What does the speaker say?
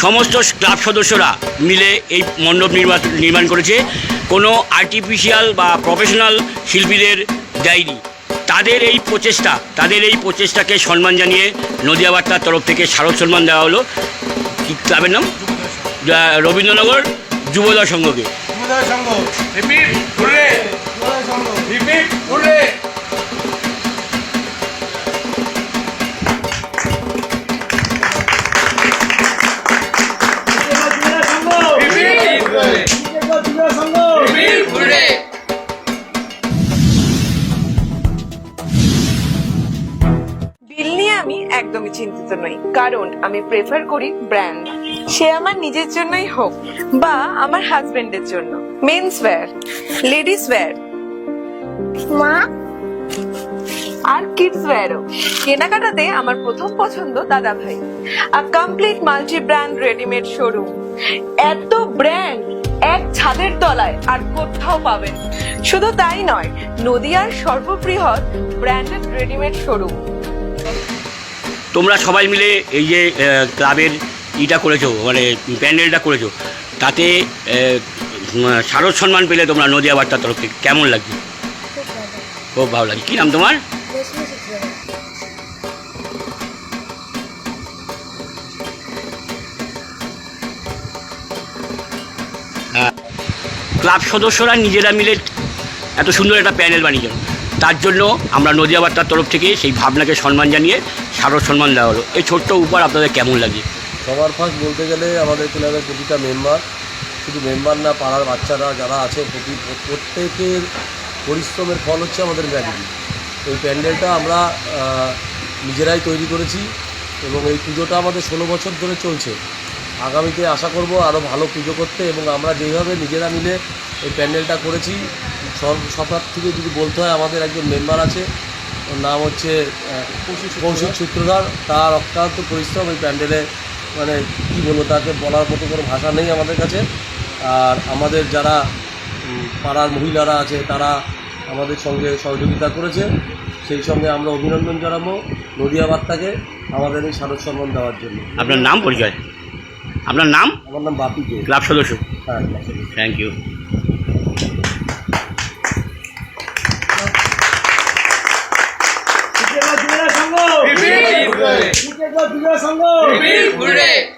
সমস্ত ক্লাব সদস্যরা মিলে এই মণ্ডপ নির্মাণ নির্মাণ করেছে। কোনো আর্টিফিশিয়াল বা প্রফেশনাল শিল্পীদের দেয়নি। তাদের এই প্রচেষ্টা, তাদের এই প্রচেষ্টাকে সম্মান জানিয়ে নদিয়া বার্তার তরফ থেকে শারদ সম্মান দেওয়া হলো। ক্লাবের নাম? রবীন্দ্রনগর যুবদল সংঘকে। যুবদয় সংঘ। আমি একদমই চিন্তিত নই কারণ আমি প্রেফার করি ব্র্যান্ড সে আমার নিজের জন্যই হোক বা আমার হাজবেন্ডের জন্য। মেন্স ওয়্যার লেডিস ওয়্যার মা? আর কিডস ওয়্যারও কেনাকাটাতে আমার প্রথম পছন্দ দাদা ভাই। A complete multi brand readymade showroom এত ব্র্যান্ড এক ছাদের তলায় আর কোথাও পাবেন। শুধু তাই নয় নদিয়ার সর্ববৃহৎ ব্র্যান্ডেড রেডিমেড শোরুম তোমরা সবাই মিলে এই যে ক্লাবের ইটা করেছ মানে প্যান্ডেলটা করেছ, তাতে শারদ সম্মান পেলে তোমরা নদিয়া বার্তার তরফ থেকে। কেমন লাগছে? খুব ভালো লাগে কী নাম তোমার? রেশমি ক্লাব সদস্যরা নিজেরা মিলে এত সুন্দর একটা প্যান্ডেল বানিয়েছেন তার জন্য আমরা নদিয়া বার্তার তরফ থেকে সেই ভাবনাকে সম্মান জানিয়ে শারদ সম্মান দেওয়া হলো। এই ছোট্ট উপহার আপনাদের কেমন লাগে? সবার ফার্স্ট বলতে গেলে আমাদের ক্লাবের প্রতিটা মেম্বার শুধু মেম্বার না, পাড়ার বাচ্চারা যারা আছে, প্রতি প্রত্যেকের পরিশ্রমের ফল হচ্ছে আমাদের ম্যাগজি এই প্যান্ডেলটা আমরা নিজেরাই তৈরি করেছি এবং এই পুজোটা আমাদের ষোলো বছর ধরে চলছে। আগামীতে আশা করব আরও ভালো পুজো করতে এবং আমরা যেভাবে নিজেরা মিলে এই প্যান্ডেলটা করেছি, সব সবার থেকে যদি বলতে হয় আমাদের একজন মেম্বার আছে ওর নাম হচ্ছে কৌশিক সূত্রধর। তার অক্লান্ত পরিশ্রম এই প্যান্ডেলে মানে কী বলব তাকে বলার মতো কোনো ভাষা নেই আমাদের কাছে। আর আমাদের যারা পাড়ার মহিলারা আছে তারা আমাদের সঙ্গে সহযোগিতা করেছে। সেই সঙ্গে আমরা অভিনন্দন জানাব নদিয়া বার্তাকে আমাদের এই শারদ সম্মান দেওয়ার জন্য। আপনার নাম পরিচয়? আপনার নাম? আমার নাম বাপিকে ক্লাব সদস্য। হ্যাঁ থ্যাংক ইউ 我们是祖国的花朵。